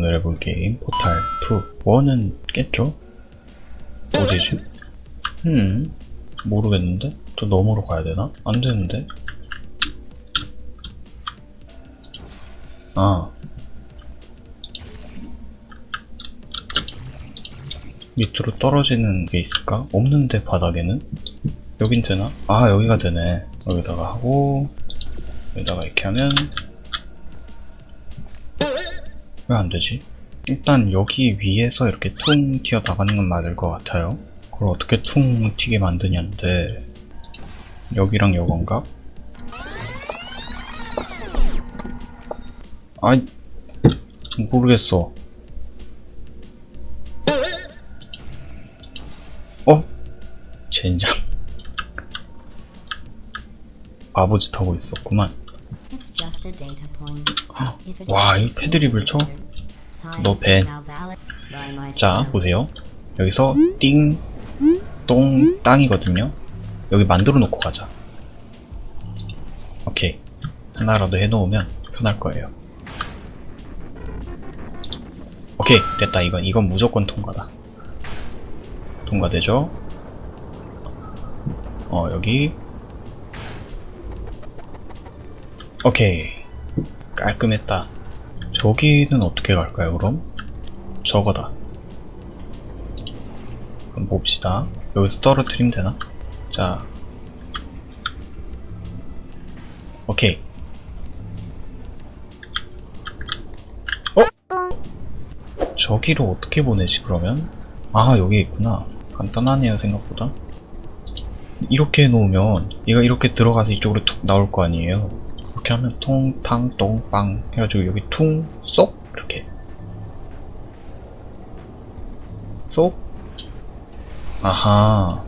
오늘 해볼 게임 포탈 2 1은 깼죠? 어디지? 음 모르겠는데? 저 너머로 가야 되나? 안 되는데? 아 밑으로 떨어지는 게 있을까? 없는데 바닥에는? 여긴 되나? 아 여기가 되네 여기다가 하고 여기다가 이렇게 하면 왜 안 되지? 일단 여기 위에서 이렇게 퉁 튀어 나가는 건 맞을 것 같아요. 그걸 어떻게 퉁 튀게 만드냐인데 여기랑 요건가? 아이 모르겠어. 어? 젠장. 바보짓 하고 있었구만. 와, 이 패드립을 쳐? By 자. 보세요. 여기서 띵, 똥, 땅이거든요. 여기 만들어 놓고 가자. 오케이. 하나라도 해놓으면 편할 거예요. 오케이, 됐다. 이건, 이건 무조건 통과다. 통과되죠? 어, 여기. 오케이. 깔끔했다. 저기는 어떻게 갈까요, 그럼? 저거다. 그럼 봅시다. 여기서 떨어뜨리면 되나? 자. 오케이. 어? 저기로 어떻게 보내지, 그러면? 아, 여기 있구나. 간단하네요, 생각보다. 이렇게 해놓으면, 얘가 이렇게 들어가서 이쪽으로 툭 나올 거 아니에요. 이렇게 하면 통, 탕, 똥, 빵 해가지고 여기 퉁, 쏙! 이렇게. 쏙! 아하.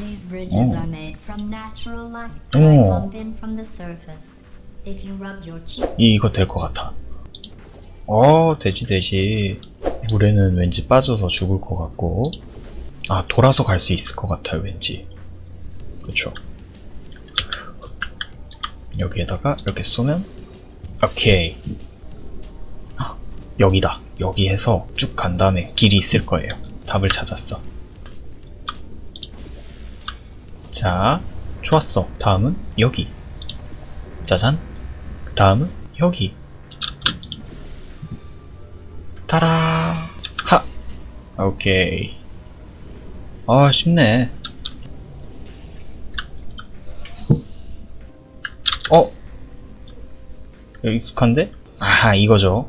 These bridges Oh. are made from natural light that I Oh. pump in from the surface. If you rubbed your cheek 이, 이거 될 것 같아. 어, 되지, 되지. 물에는 왠지 빠져서 죽을 것 같고. 아, 돌아서 갈 수 있을 것 같아요, 왠지. 그쵸. 여기에다가 이렇게 쏘면, 오케이. 아, 여기다. 여기 해서 쭉 간 다음에 길이 있을 거예요. 답을 찾았어. 자, 좋았어. 다음은 여기. 짜잔. 그 다음은 여기. 타라. 하. 오케이. 아, 쉽네. 어? 여기 익숙한데? 아하, 이거죠.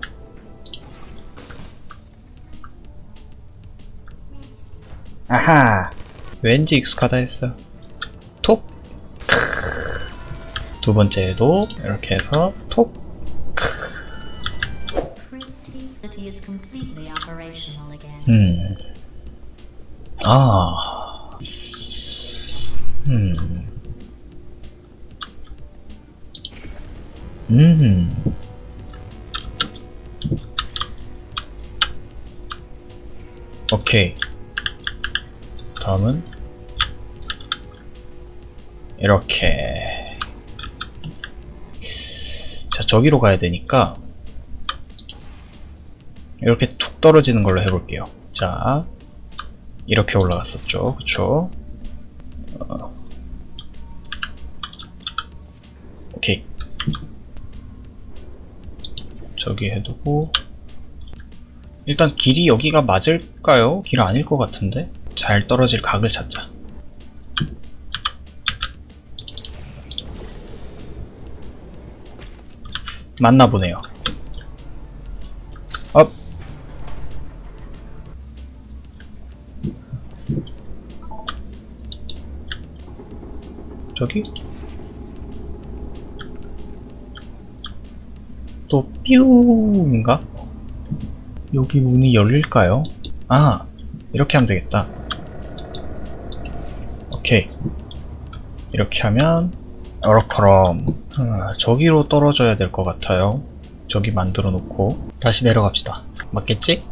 아하. 왠지 익숙하다 했어. 톡. 두 번째도 이렇게 해서 톡. 음. 아. 음. 음. 오케이. 다음은 이렇게. 자, 저기로 가야 되니까 이렇게 툭 떨어지는 걸로 해볼게요. 자, 이렇게 올라갔었죠. 그쵸? 어. 오케이. 저기 해두고. 일단 길이 여기가 맞을까요? 길 아닐 것 같은데? 잘 떨어질 각을 찾자. 맞나 보네요. 업. 저기? 또 뾰인가? 여기 문이 열릴까요? 아, 이렇게 하면 되겠다. 오케이. 이렇게 하면 어럭커럼 아, 저기로 떨어져야 될 것 같아요. 저기 만들어 놓고 다시 내려갑시다. 맞겠지?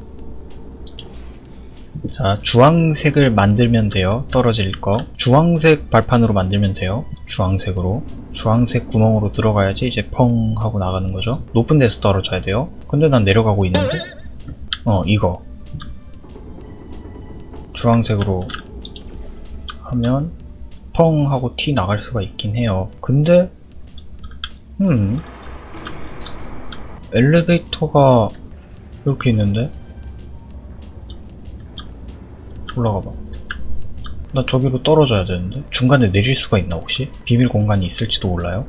자, 주황색을 만들면 돼요. 떨어질 거. 주황색 발판으로 만들면 돼요. 주황색으로. 주황색 구멍으로 들어가야지 이제 펑 하고 나가는 거죠. 높은 데서 떨어져야 돼요. 근데 난 내려가고 있는데? 어, 이거. 주황색으로 하면 펑 하고 티 나갈 수가 있긴 해요. 근데, 음. 엘리베이터가 이렇게 있는데? 올라가 봐. 나 저기로 떨어져야 되는데? 중간에 내릴 수가 있나 혹시? 비밀 공간이 있을지도 몰라요?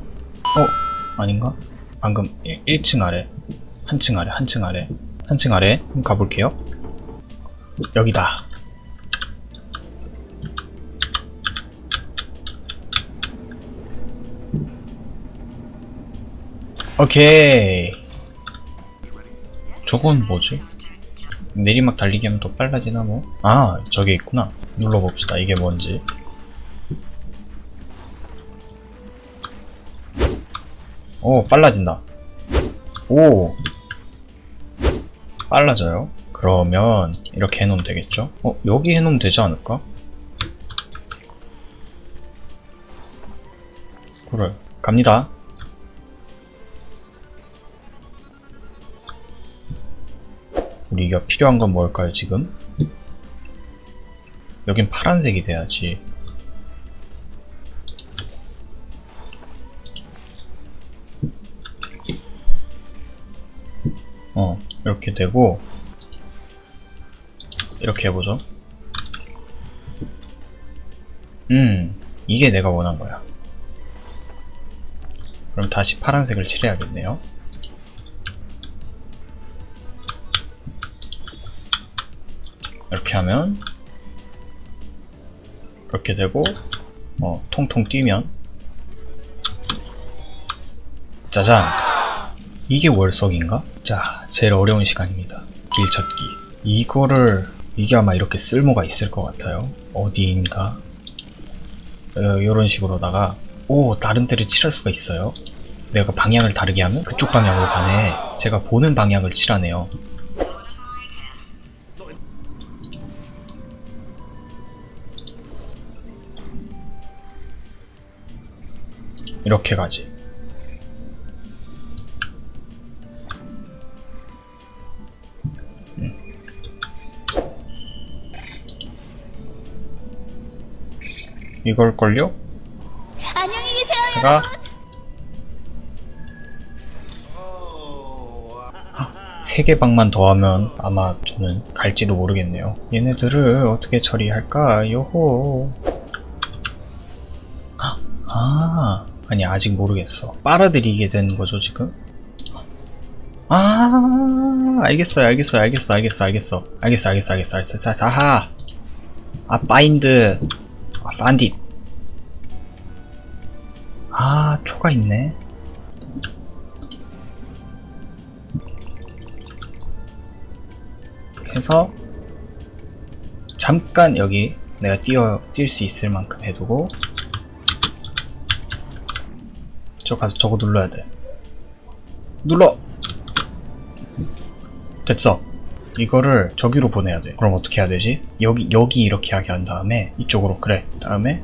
어? 아닌가? 방금 1, 층 아래 한층 아래 한층 아래 한층 아래 한번 가볼게요 여기다 오케이 저건 뭐지? 내리막 달리기 하면 더 빨라지나 뭐? 아 저게 있구나. 눌러봅시다. 이게 뭔지. 오 빨라진다. 오. 빨라져요? 그러면 이렇게 해놓으면 되겠죠? 어 여기 해놓으면 되지 않을까? 그래. 갑니다 우리가 필요한 건 뭘까요 지금 여긴 파란색이 돼야지 어, 이렇게 되고, 이렇게 해보죠. 음, 이게 내가 원한 거야. 그럼 다시 파란색을 칠해야겠네요. 이렇게 하면, 이렇게 되고, 어, 통통 뛰면, 짜잔! 이게 월석인가? 자, 제일 어려운 시간입니다. 길 찾기. 이거를, 이게 아마 이렇게 쓸모가 있을 것 같아요. 어디인가? 어, 이런 식으로다가, 오, 다른 데를 칠할 수가 있어요. 내가 방향을 다르게 하면 그쪽 방향으로 가네. 제가 보는 방향을 칠하네요. 이렇게 가지. 이걸걸요? 안녕히 계세요. 제가 세개 방만 더하면 아마 저는 갈지도 모르겠네요. 얘네들을 어떻게 처리할까? 요호. 아, 아, 아니 아직 모르겠어. 빨아들이게 되는 거죠 지금? 아, 알겠어요, 알겠어요, 알겠어, 알겠어, 알겠어, 알겠어, 알겠어, 알겠어, 알겠어, 자, 자하. 아, 바인드, 아, 반딧. 아, 초가 있네. 해서 잠깐 여기 내가 뛰어 뛸 수 있을 만큼 해두고 저 가서 저거 눌러야 돼. 눌러. 됐어. 이거를 저기로 보내야 돼. 그럼 어떻게 해야 되지? 여기 여기 이렇게 하게 한 다음에 이쪽으로 그래. 다음에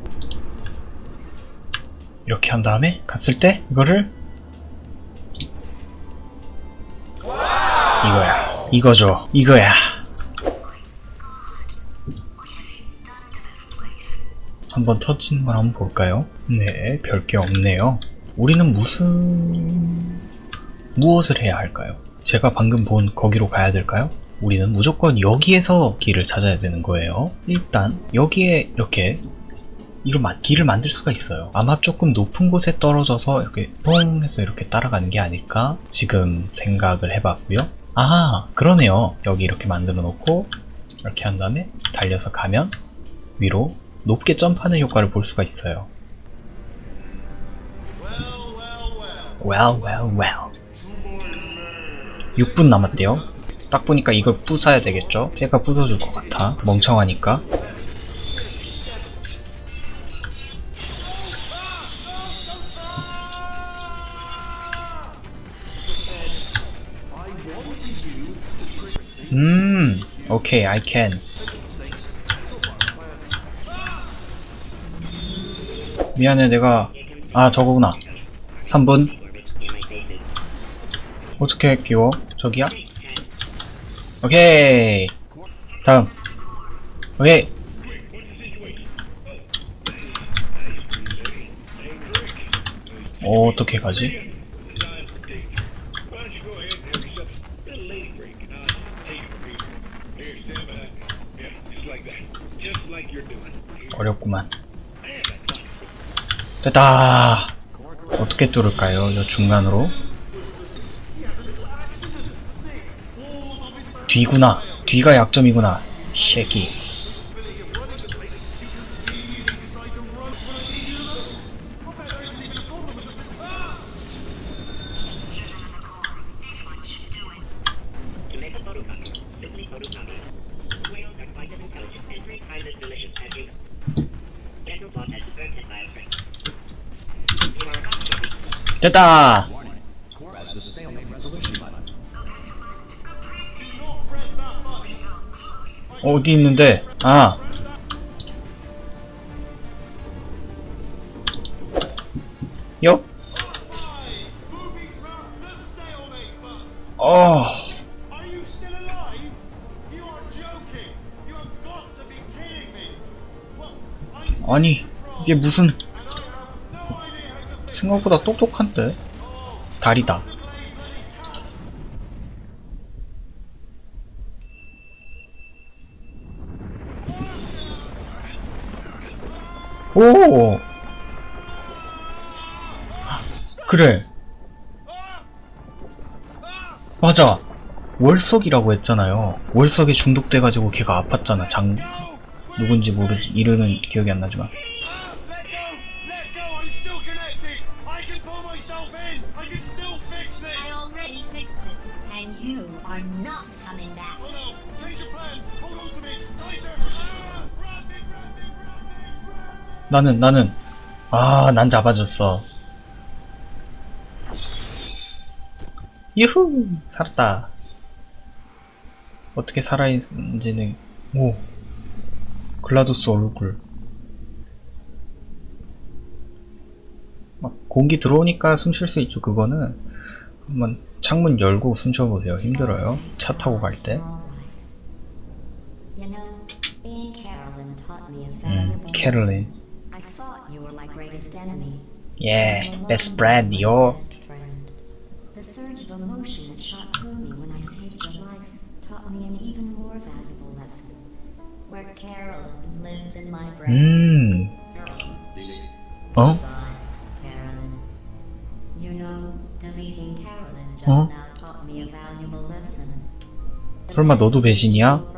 이렇게 한 다음에 갔을 때 이거를 이거야. 이거죠. 이거야. 한번 터지는 걸 한번 볼까요? 네, 별게 없네요. 우리는 무슨 무엇을 해야 할까요? 제가 방금 본 거기로 가야 될까요? 우리는 무조건 여기에서 길을 찾아야 되는 거예요. 일단 여기에 이렇게 이걸 마- 길을 만들 수가 있어요. 아마 조금 높은 곳에 떨어져서 이렇게 뽕 해서 이렇게 따라가는 게 아닐까 지금 생각을 해봤고요. 아 그러네요. 여기 이렇게 만들어 놓고 이렇게 한 다음에 달려서 가면 위로 높게 점프하는 효과를 볼 수가 있어요. Well, well, well. 6분 남았대요. 딱 보니까 이걸 부숴야 되겠죠? 제가 부숴줄 것 같아. 멍청하니까. 음, 오케이, I can. 미안해, 내가, 아, 저거구나. 3분. 어떻게 끼워? 저기야? 오케이. 다음. 오케이. 어, 어떻게 가지? 어렵구만. 됐다. 어떻게 뚫을까요? 이 중간으로. 뒤구나. 뒤가 약점이구나. 이 새끼. Make 어디 있는데? 아. 요? 어. 아니, 이게 무슨 생각보다 똑똑한데? 다리다. 오! 그래. 맞아. 월석이라고 했잖아요. 월석에 중독돼가지고 걔가 아팠잖아. 장, 누군지 모르지. 이름은 기억이 안 나지만. 나는 나는 아 난 잡아줬어. 유후 살았다. 어떻게 살아있는지는 오. 글라두스 얼굴. 막 공기 들어오니까 숨 쉴 수 있죠 그거는. 한번 창문 열고 숨 쉬어보세요. 힘들어요. 차 타고 갈 때. All right. You know, being Carolyn taught me a 음, 캐롤린 lesson. I thought you were my greatest enemy. 예 best my friend yo best friend. The surge of emotion that shot through me when I saved your life taught me an even more valuable lesson. Where Carolyn lives in my brain. 음 어? Goodbye, Carolyn. You know, deleting Carolyn just now taught me a valuable lesson. 설마 너도 배신이야?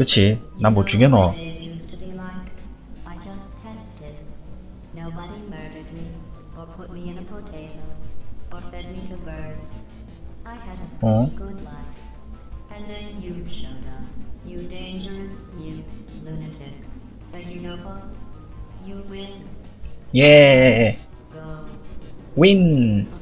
그치 난 못 죽여 너 Oh. win. 예. 윈